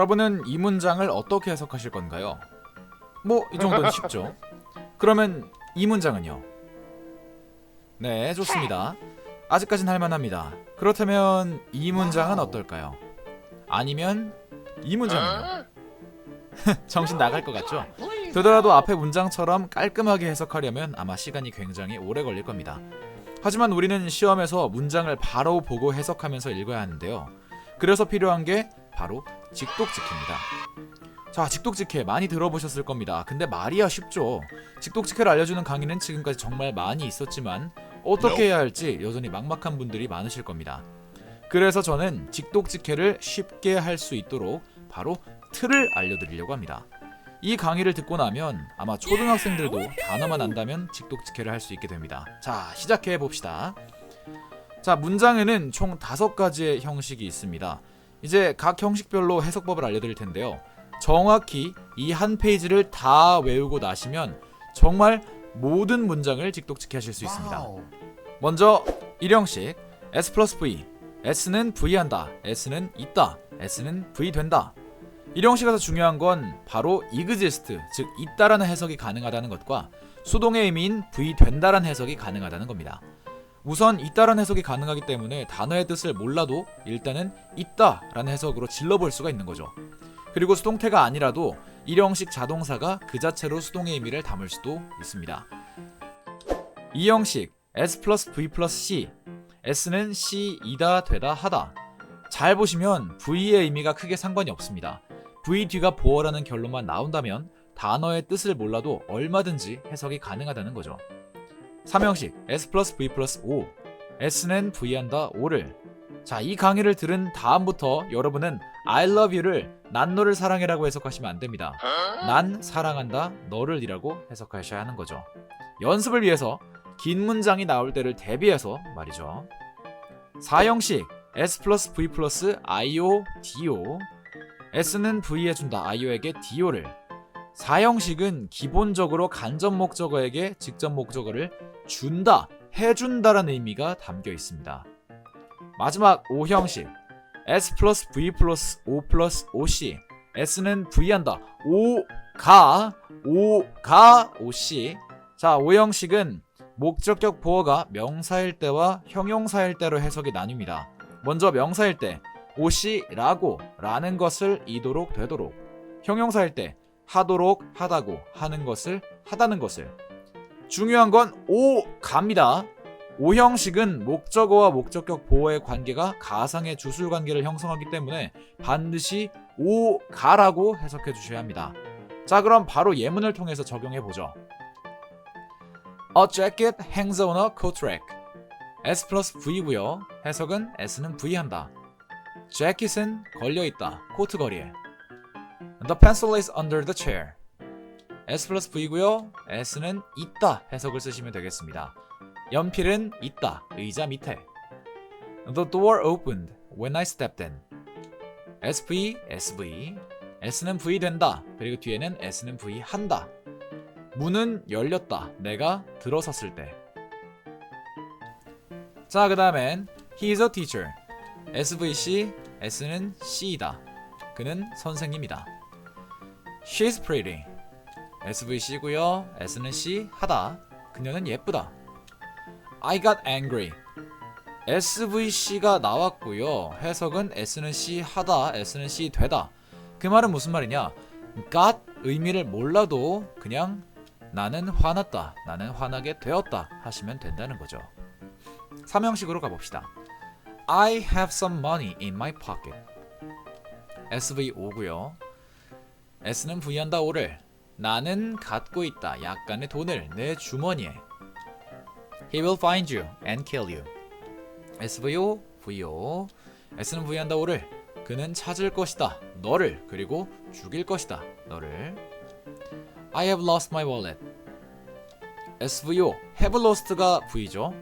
여러분은 이 문장을 어떻게 해석하실 건가요? 뭐 이 정도는 쉽죠. 그러면 이 문장은요? 네, 좋습니다. 아직까진 할만합니다. 그렇다면 이 문장은 어떨까요? 아니면 이 문장은요? 정신 나갈 것 같죠? 되더라도 앞에 문장처럼 깔끔하게 해석하려면 아마 시간이 굉장히 오래 걸릴 겁니다. 하지만 우리는 시험에서 문장을 바로 보고 해석하면서 읽어야 하는데요. 그래서 필요한 게 바로 직독직해입니다. 자, 직독직해 많이 들어보셨을 겁니다. 근데 말이야 쉽죠. 직독직해를 알려주는 강의는 지금까지 정말 많이 있었지만 어떻게 해야 할지 여전히 막막한 분들이 많으실 겁니다. 그래서 저는 직독직해를 쉽게 할 수 있도록 바로 틀을 알려드리려고 합니다. 이 강의를 듣고 나면 아마 초등학생들도 단어만 안다면 직독직해를 할 수 있게 됩니다. 자, 시작해 봅시다. 자, 문장에는 총 다섯 가지의 형식이 있습니다. 이제 각 형식별로 해석법을 알려드릴 텐데요. 정확히 이 한 페이지를 다 외우고 나시면 정말 모든 문장을 직독직해 하실 수 있습니다. 먼저 1형식 S 플러스 V S는 V한다 S는 있다 S는 V 된다 1형식에서 중요한 건 바로 exist 즉 있다라는 해석이 가능하다는 것과 수동의 의미인 V 된다라는 해석이 가능하다는 겁니다. 우선 있다라는 해석이 가능하기 때문에 단어의 뜻을 몰라도 일단은 있다 라는 해석으로 질러볼 수가 있는 거죠. 그리고 수동태가 아니라도 1형식 자동사가 그 자체로 수동의 의미를 담을 수도 있습니다. 2형식 S 플러스 V 플러스 C S는 C이다 되다 하다 잘 보시면 V의 의미가 크게 상관이 없습니다. V 뒤가 보어라는 결론만 나온다면 단어의 뜻을 몰라도 얼마든지 해석이 가능하다는 거죠. 3형식 S 플러스 V 플러스 O S는 V한다 O를 자, 이 강의를 들은 다음부터 여러분은 I love you를 난 너를 사랑해라고 해석하시면 안 됩니다. 난 사랑한다 너를 이라고 해석하셔야 하는 거죠. 연습을 위해서 긴 문장이 나올 때를 대비해서 말이죠. 4형식 S 플러스 V 플러스 IO DO S는 V 해준다 IO에게 DO를 4형식은 기본적으로 간접 목적어에게 직접 목적어를 준다 해준다라는 의미가 담겨 있습니다. 마지막 5형식 S 플러스 V 플러스 O 플러스 OC S는 V 한다 O가 O가 OC 자 5형식은 목적격 보어가 명사일 때와 형용사일 때로 해석이 나뉩니다. 먼저 명사일 때 오시라고 라는 것을 이도록 되도록 형용사일 때 하도록 하다고 하는 것을 하다는 것을 중요한 건오 갑니다. 오 형식은 목적어와 목적격 보어의 관계가 가상의 주술 관계를 형성하기 때문에 반드시 오 가라고 해석해 주셔야 합니다. 자 그럼 바로 예문을 통해서 적용해 보죠. A jacket hangs on a coat rack. S 플러스 V고요. 해석은 S는 V 한다. 재킷은 걸려 있다. 코트 거리에. The pencil is under the chair. S 플러스 V고요. S는 있다. 해석을 쓰시면 되겠습니다. 연필은 있다. 의자 밑에. The door opened when I stepped in. SV, SV. S는 V 된다. 그리고 뒤에는 S는 V 한다. 문은 열렸다. 내가 들어섰을 때. 자, 그 다음엔 He is a teacher. SVC, S는 C이다. 그는 선생님이다. She's pretty. SVC고요. S는 C 하다. 그녀는 예쁘다. I got angry. SVC가 나왔고요. 해석은 S는 C 하다, S는 C 되다. 그 말은 무슨 말이냐? got 의미를 몰라도 그냥 나는 화났다, 나는 화나게 되었다 하시면 된다는 거죠. 삼형식으로 가봅시다. I have some money in my pocket. SV5고요. S는 V한다 O를 나는 갖고 있다 약간의 돈을 내 주머니에. He will find you and kill you. SV5, V5. S는 V한다 O를 그는 찾을 것이다 너를 그리고 죽일 것이다 너를. I have lost my wallet. SVO have lost가 V죠.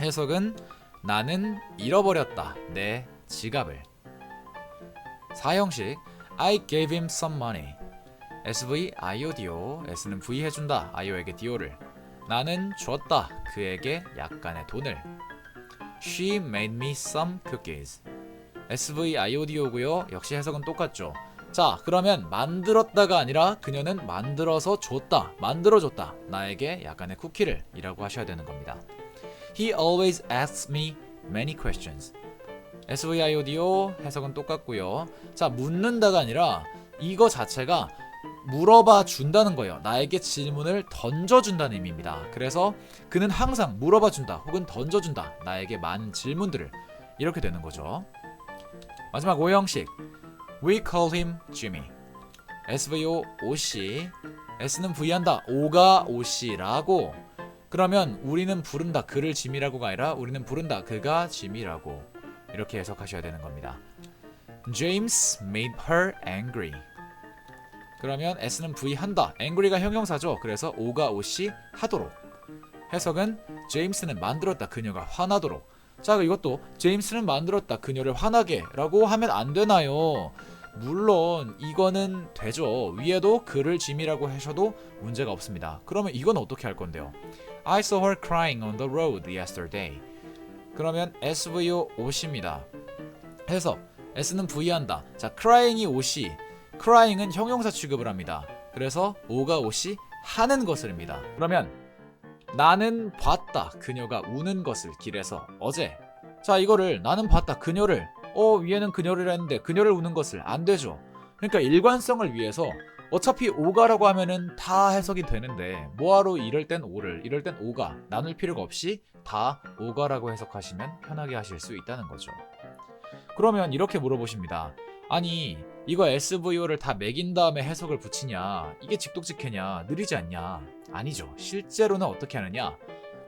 해석은 나는 잃어버렸다 내 지갑을. 사형식 I gave him some money. SV IODO S는 V 해준다 IO에게 DO를 나는 줬다 그에게 약간의 돈을. She made me some cookies. SVIODO고요. 역시 해석은 똑같죠. 자, 그러면 만들었다가 아니라 그녀는 만들어서 줬다. 만들어줬다. 나에게 약간의 쿠키를 이라고 하셔야 되는 겁니다. He always asks me many questions. SVIODO 해석은 똑같고요. 자, 묻는다가 아니라 이거 자체가 물어봐 준다는 거예요. 나에게 질문을 던져 준다는 의미입니다. 그래서 그는 항상 물어봐 준다 혹은 던져 준다. 나에게 많은 질문들을 이렇게 되는 거죠. 마지막 오형식. We call him Jimmy. SVO OC. S는 V한다. O가 OC라고. 그러면 우리는 부른다. 그를 짐이라고가 아니라 우리는 부른다. 그가 짐이라고. 이렇게 해석하셔야 되는 겁니다. James made her angry. 그러면 S는 V 한다. angry가 형용사죠. 그래서 O가 OC 하도록. 해석은 제임스는 만들었다. 그녀가 화나도록. 자, 이것도 제임스는 만들었다. 그녀를 화나게라고 하면 안 되나요? 물론 이거는 되죠. 위에도 그를 짐이라고 하셔도 문제가 없습니다. 그러면 이건 어떻게 할 건데요? I saw her crying on the road yesterday. 그러면 SVO 옷입니다. 해석 S는 V한다. 자, crying이 옷이 crying은 형용사 취급을 합니다. 그래서 오가 옷이 하는 것을입니다. 그러면 나는 봤다. 그녀가 우는 것을 길에서 어제. 자, 이거를 나는 봤다. 그녀를 어 위에는 그녀를 했는데 그녀를 우는 것을 안 되죠. 그러니까 일관성을 위해서 어차피 오가라고 하면은 다 해석이 되는데 뭐하러 이럴 땐 오를 이럴 땐 오가 나눌 필요가 없이 다 오가라고 해석하시면 편하게 하실 수 있다는 거죠. 그러면 이렇게 물어보십니다. 아니 이거 SVO를 다 매긴 다음에 해석을 붙이냐? 이게 직독직해냐? 느리지 않냐? 아니죠. 실제로는 어떻게 하느냐?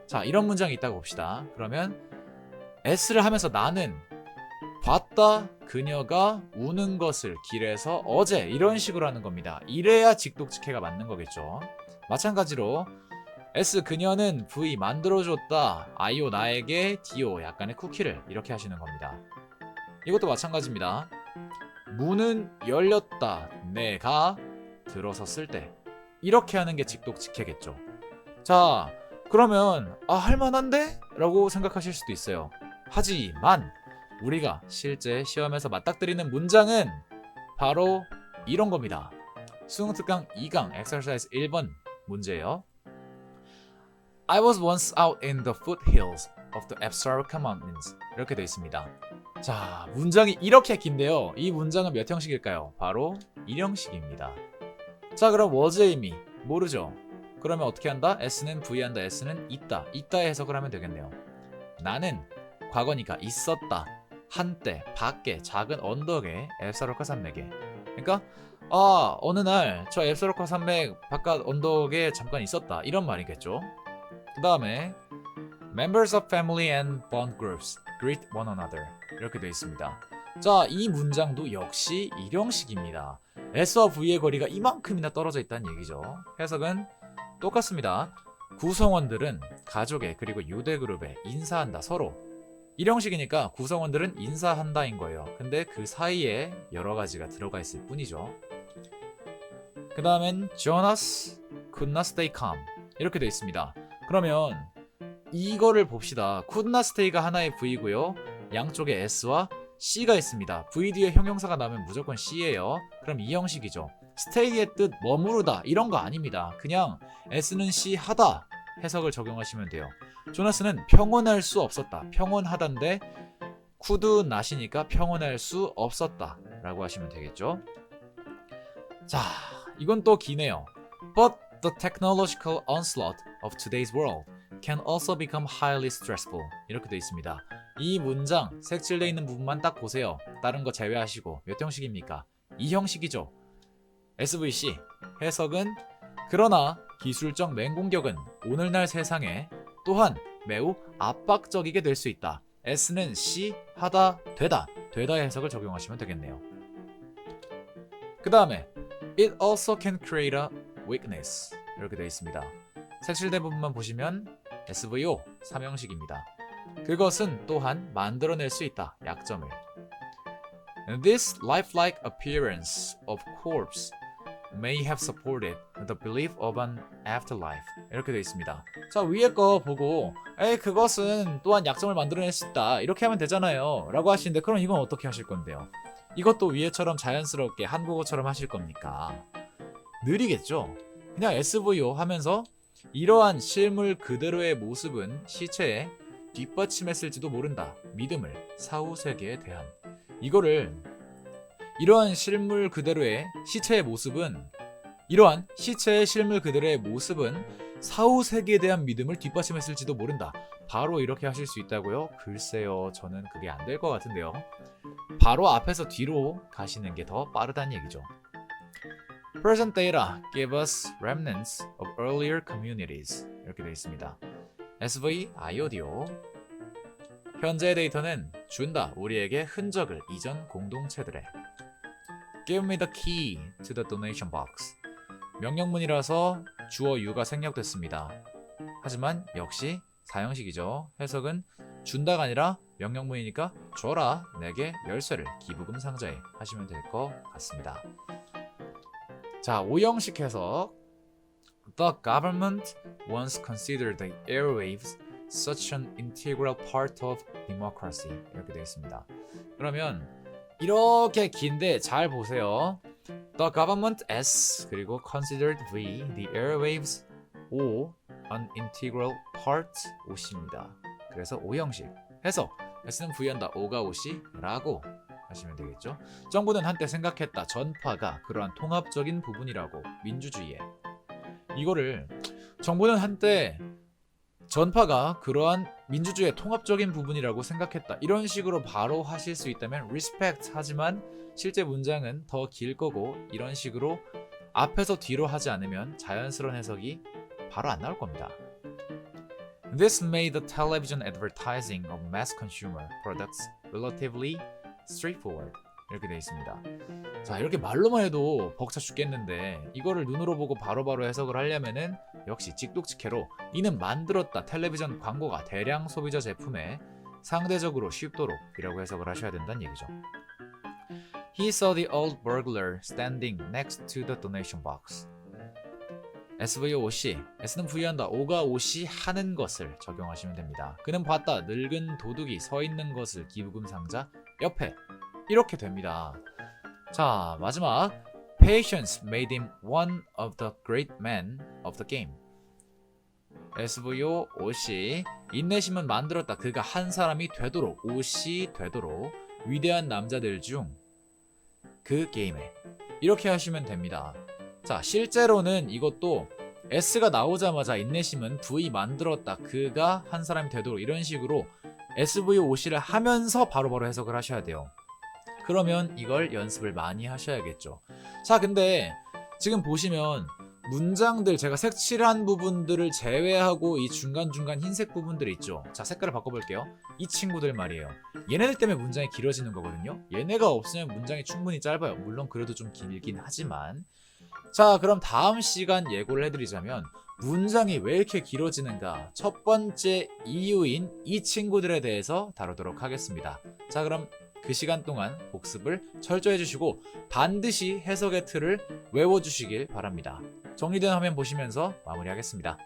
자 이런 문장이 있다고 봅시다. 그러면 S를 하면서 나는 봤다 그녀가 우는 것을 길에서 어제 이런 식으로 하는 겁니다. 이래야 직독직해가 맞는 거겠죠. 마찬가지로 S 그녀는 V 만들어줬다 IO 나에게 DO 약간의 쿠키를 이렇게 하시는 겁니다. 이것도 마찬가지입니다 문은 열렸다. 내가 들어섰을 때. 이렇게 하는 게 직독직해겠죠. 자, 그러면 아 할만한데? 라고 생각하실 수도 있어요. 하지만 우리가 실제 시험에서 맞닥뜨리는 문장은 바로 이런 겁니다. 수능 특강 2강 exercise 1번 문제예요. I was once out in the foothills of the Absaroka Mountains. 이렇게 되어 있습니다. 자, 문장이 이렇게 긴데요. 이 문장은 몇 형식일까요? 바로 1형식입니다. 자, 그럼 was의 의미 모르죠? 그러면 어떻게 한다? S는 V 한다. S는 있다. 있다의 해석을 하면 되겠네요. 나는 과거니까 있었다. 한때 밖에 작은 언덕에 앱사로카 산맥에. 그러니까 아 어느 날 저 앱사로카 산맥 바깥 언덕에 잠깐 있었다. 이런 말이겠죠. 그 다음에 Members of family and bond groups greet one another 이렇게 되어 있습니다. 자, 이 문장도 역시 일형식입니다. S와 V의 거리가 이만큼이나 떨어져 있다는 얘기죠. 해석은 똑같습니다. 구성원들은 가족에 그리고 유대 그룹에 인사한다 서로. 일형식이니까 구성원들은 인사한다인 거예요. 근데 그 사이에 여러 가지가 들어가 있을 뿐이죠. 그 다음엔 Jonas could not stay calm 이렇게 되어 있습니다. 그러면 이거를 봅시다. stay가 하나의 V고요. 양쪽에 S와 C가 있습니다. V 뒤에 형용사가 나오면 무조건 C예요. 그럼 이 형식이죠. stay의 뜻 머무르다 이런 거 아닙니다. 그냥 S는 C 하다 해석을 적용하시면 돼요. 조나스는 평온할 수 없었다. 평온하단데 could not이니까 평온할 수 없었다 라고 하시면 되겠죠. 자, 이건 또 기네요. But the technological onslaught of today's world can also become highly stressful. 이렇게 되어 있습니다. 이 문장 색칠되어 있는 부분만 딱 보세요. 다른 거 제외하시고 몇 형식입니까? 이 형식이죠. SVC 해석은 그러나 기술적 맹공격은 오늘날 세상에 또한 매우 압박적이게 될 수 있다. S는 C 하다 되다 되다 해석을 적용하시면 되겠네요. 그 다음에 It also can create a weakness 이렇게 되어 있습니다. 색칠된 부분만 보시면 SVO 3형식입니다. 그것은 또한 만들어낼 수 있다. 약점을. This lifelike appearance of corpse may have supported the belief of an afterlife 이렇게 되어 있습니다. 자 위에 거 보고 에이 그것은 또한 약점을 만들어낼 수 있다 이렇게 하면 되잖아요 라고 하시는데 그럼 이건 어떻게 하실 건데요? 이것도 위에처럼 자연스럽게 한국어처럼 하실 겁니까? 느리겠죠? 그냥 SVO 하면서 이러한 실물 그대로의 모습은 시체에 뒷받침했을지도 모른다. 믿음을 사후 세계에 대한 이거를 이러한 실물 그대로의 시체의 모습은 이러한 시체의 실물 그대로의 모습은 사후 세계에 대한 믿음을 뒷받침했을지도 모른다. 바로 이렇게 하실 수 있다고요? 글쎄요, 저는 그게 안 될 것 같은데요. 바로 앞에서 뒤로 가시는 게 더 빠르다는 얘기죠. Present data give us remnants of earlier communities 이렇게 되어 있습니다. SV iOdio 현재의 데이터는 준다 우리에게 흔적을 이전 공동체들의 Give me the key to the donation box 명령문이라서 주어 유가 생략됐습니다. 하지만 역시 사형식이죠. 해석은 준다가 아니라 명령문이니까 줘라 내게 열쇠를 기부금 상자에 하시면 될 것 같습니다. 자, 오형식 해석. The government once considered the airwaves such an integral part of democracy. 이렇게 되어 있습니다. 그러면 이렇게 긴데 잘 보세요. The government S 그리고 considered V the airwaves O an integral part O입니다. 그래서 오형식 해석 S는 V한다 O가 O시라고 하시면 되겠죠. 정부는 한때 생각했다. 전파가 그러한 통합적인 부분이라고 민주주의에 이거를 정부는 한때 전파가 그러한 민주주의의 통합적인 부분이라고 생각했다. 이런 식으로 바로 하실 수 있다면 respect 하지만 실제 문장은 더 길 거고 이런 식으로 앞에서 뒤로 하지 않으면 자연스러운 해석이 바로 안 나올 겁니다. This made the television advertising of mass consumer products relatively straightforward. 이렇게 되어 있습니다. 자, 이렇게 말로만 해도 벅차 죽겠는데 이거를 눈으로 보고 바로바로 해석을 하려면은 역시 찍독직해로 이는 만들었다 텔레비전 광고가 대량 소비자 제품에 상대적으로 쉽도록 이라고 해석을 하셔야 된다는 얘기죠. He saw the old burglar standing next to the donation box. SVOC, S는 부여한다. O가 OC 하는 것을 적용하시면 됩니다. 그는 봤다. 늙은 도둑이 서 있는 것을 기부금 상자 옆에 이렇게 됩니다. 자, 마지막 Patience made him one of the great men of the game. SVO OC 인내심은 만들었다. 그가 한 사람이 되도록 OC 되도록 위대한 남자들 중 그 게임에 이렇게 하시면 됩니다. 자, 실제로는 이것도 S가 나오자마자 인내심은 V 만들었다. 그가 한 사람이 되도록 이런 식으로 SVOC를 하면서 바로 바로 해석을 하셔야 돼요. 그러면 이걸 연습을 많이 하셔야겠죠. 자, 근데 지금 보시면 문장들 제가 색칠한 부분들을 제외하고 이 중간중간 흰색 부분들 있죠. 자, 색깔을 바꿔볼게요. 이 친구들 말이에요. 얘네들 때문에 문장이 길어지는 거거든요. 얘네가 없으면 문장이 충분히 짧아요. 물론 그래도 좀 길긴 하지만. 자, 그럼 다음 시간 예고를 해드리자면 문장이 왜 이렇게 길어지는가? 첫 번째 이유인 이 친구들에 대해서 다루도록 하겠습니다. 자, 그럼 그 시간 동안 복습을 철저히 해주시고 반드시 해석의 틀을 외워주시길 바랍니다. 정리된 화면 보시면서 마무리하겠습니다.